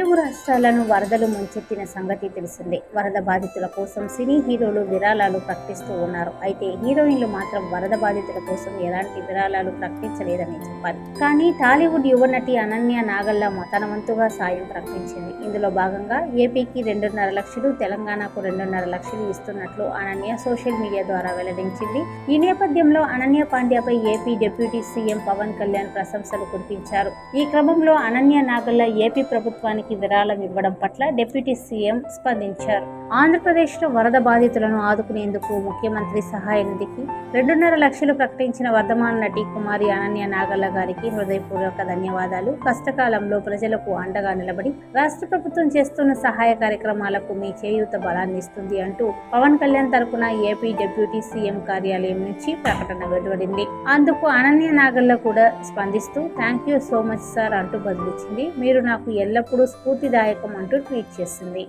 తెలుగు రాష్ట్రాలను వరదలు ముంచెత్తిన సంగతి తెలిసిందే. వరద బాధితుల కోసం సినీ హీరోలు విరాళాలు ప్రకటిస్తూ ఉన్నారు. అయితే హీరోయిన్లు మాత్రం వరద బాధితుల కోసం ఎలాంటి విరాళాలు ప్రకటించలేదని చెప్పాలి. కానీ టాలీవుడ్ యువనటి అనన్య నాగల్ల తన వంతుగా సాయం ప్రకటించింది. ఇందులో భాగంగా ఏపీకి రెండున్నర లక్షలు తెలంగాణకు రెండున్నర లక్షలు ఇస్తున్నట్లు అనన్య సోషల్ మీడియా ద్వారా వెల్లడించింది. ఈ నేపథ్యంలో Ananya పాండ్యపై AP deputy CM Pawan Kalyan ప్రశంసలు కురిపించారు. ఈ క్రమంలో అనన్య నాగల్ల ఏపీ ప్రభుత్వానికి విరాళం ఇవ్వడం పట్ల డిప్యూటీ సీఎం స్పందించారు. ఆంధ్రప్రదేశ్లో వరద బాధితులను ఆదుకునేందుకు ముఖ్యమంత్రి సహాయ నిధికి రెండున్నర లక్షలు ప్రకటించిన వర్ధమాన నటి కుమారి అనన్య నాగల్ల గారికి హృదయపూర్వక ధన్యవాదాలు. కష్టకాలంలో ప్రజలకు అండగా నిలబడి రాష్ట్ర ప్రభుత్వం చేస్తున్న సహాయ కార్యక్రమాలకు మీ చేయూత బలాన్ని ఇస్తుంది అంటూ పవన్ కళ్యాణ్ తరపున ఏపీ డిప్యూటీ సీఎం కార్యాలయం నుంచి ప్రకటన వెలువడింది. అందుకు అనన్య నాగల్ల కూడా స్పందిస్తూ thank you so much sir అంటూ బదిలిచ్చింది. మీరు నాకు ఎల్లప్పుడూ స్ఫూర్తిదాయకం అంటూ ట్వీట్ చేసింది.